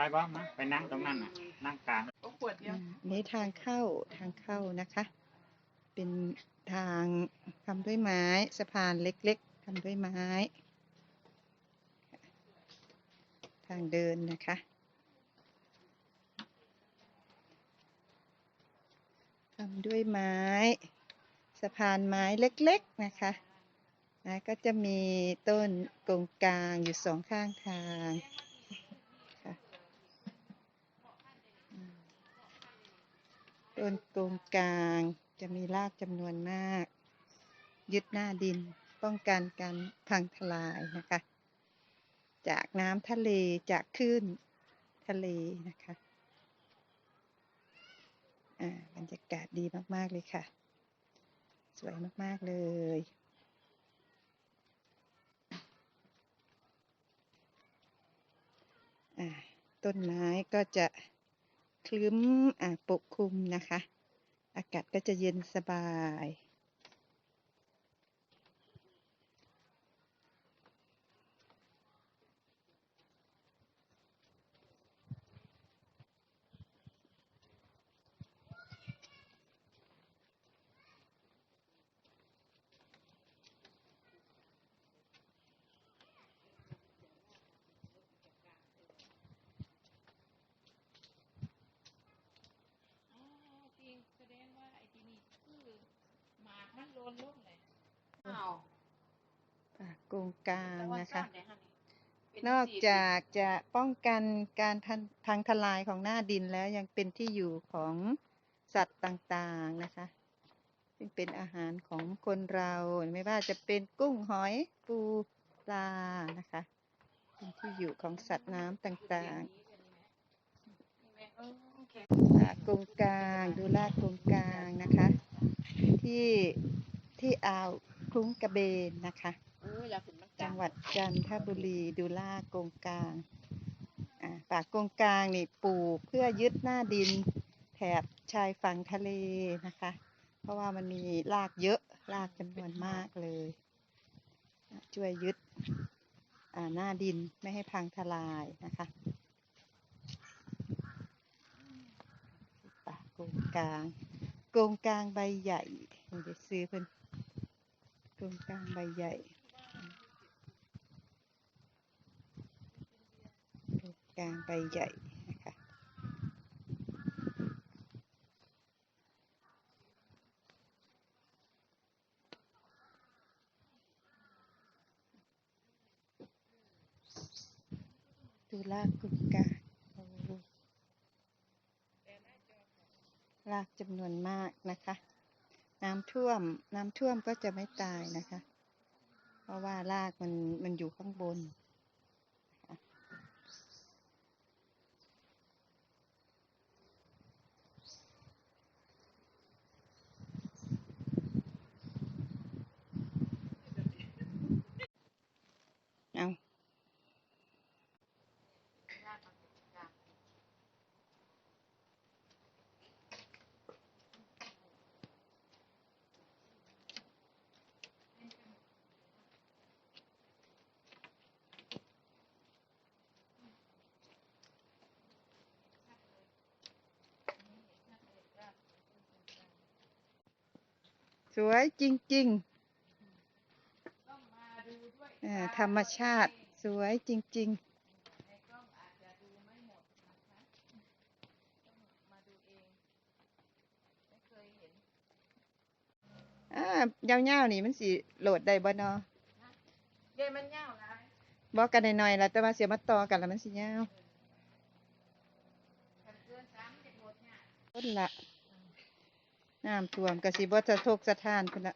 ายบ้ามาไปนั่งตรงนั้นน่ะ นั่งกลางก็ขวดเดียวอ่าอันนี้ทางเข้าทางเข้านะคะ เป็นทางทำด้วยไม้สะพานเล็กๆทำด้วยไม้ ทางเดินนะคะทำด้วยไม้สะพานไม้เล็กๆนะคะนะก็จะมีต้นกงกลางอยู่สองข้างทางค่ะอืม ต้นกงกลางจะมีรากจำนวนมาก ยึดหน้าดินป้องกันการพังทลายนะคะ จากน้ำทะเลจากคลื่นทะเลนะคะอ่าบรรยากาศดีมาก ๆ เลยค่ะ สวยมาก ๆ เลยอ่าต้นไม้ก็จะ คลึ้มปกคลุมนะคะ อากาศก็จะเย็นสบาย อ๋อจริงแสดงว่าไอ้ที่นี่คือห มากมันโลนลุ่มเลยอ้าวป่ากงกลางแต่ว่านะซ่อคะนได้ฮะนี่เป็นนอกสีจากจะป้องกันการทันพังทลายของหน้าดินแล้วยังเป็นที่อยู่ของสัตว์ต่างๆนะคะ ซึ่งเป็นอาหารของคนเราไม่ว่าจะเป็นกุ้งหอยปูปลานะคะเป็นที่อยู่ของสัตว์น้ำต่างๆเออโอเคลากกงกลาง ดูลากกงกลางนะคะ ที่ที่อ่าวคลุ้งกระเบนนะคะเอออยากขึ้นมันกลาจังหวัดจันทบุรีดูลากกงกลางอ่าป่ากงกลางนี่ปลูกเพื่อยึดหน้าดินแถบชายฝั่งทะเลนะคะ เพราะว่ามันมีรากเยอะรากจำนวนมากเลยอะช่วยยึดอ่าหน้าดินไม่ให้พังทลายนะคะป่าโกงกลางโกงกลางใบใหญ่ มันจะซื้อเพิ่นโกงกลางใบใหญ่โกงกลางใบใหญ่นะคะดูลากโกงกางโอ้รากจำนวนมากนะคะ น้ำท่วม น้ำท่วมก็จะไม่ตายนะคะ เพราะว่ารากมันมันอยู่ข้างบน วยจริงๆต้องมาดูด้วยเอ่อธรรมชาติสวยจริงในกล้องอาจจะดูไม่หมดนะคะต้องมาดูเองไม่เคยเห็นๆอ่ายาวๆนี่มันสิโหลดได้บ่เนาะเย้มันยาวหลายบอกกันหน่อยๆล่ะแต่ว่าเสียมาต่อกันแล้วมันสิยาวคันเกินสามเด็กหมดเนี่ยต้นละ น้ำท่วมกะสิบ่สะทกสะท้านพุ่นละ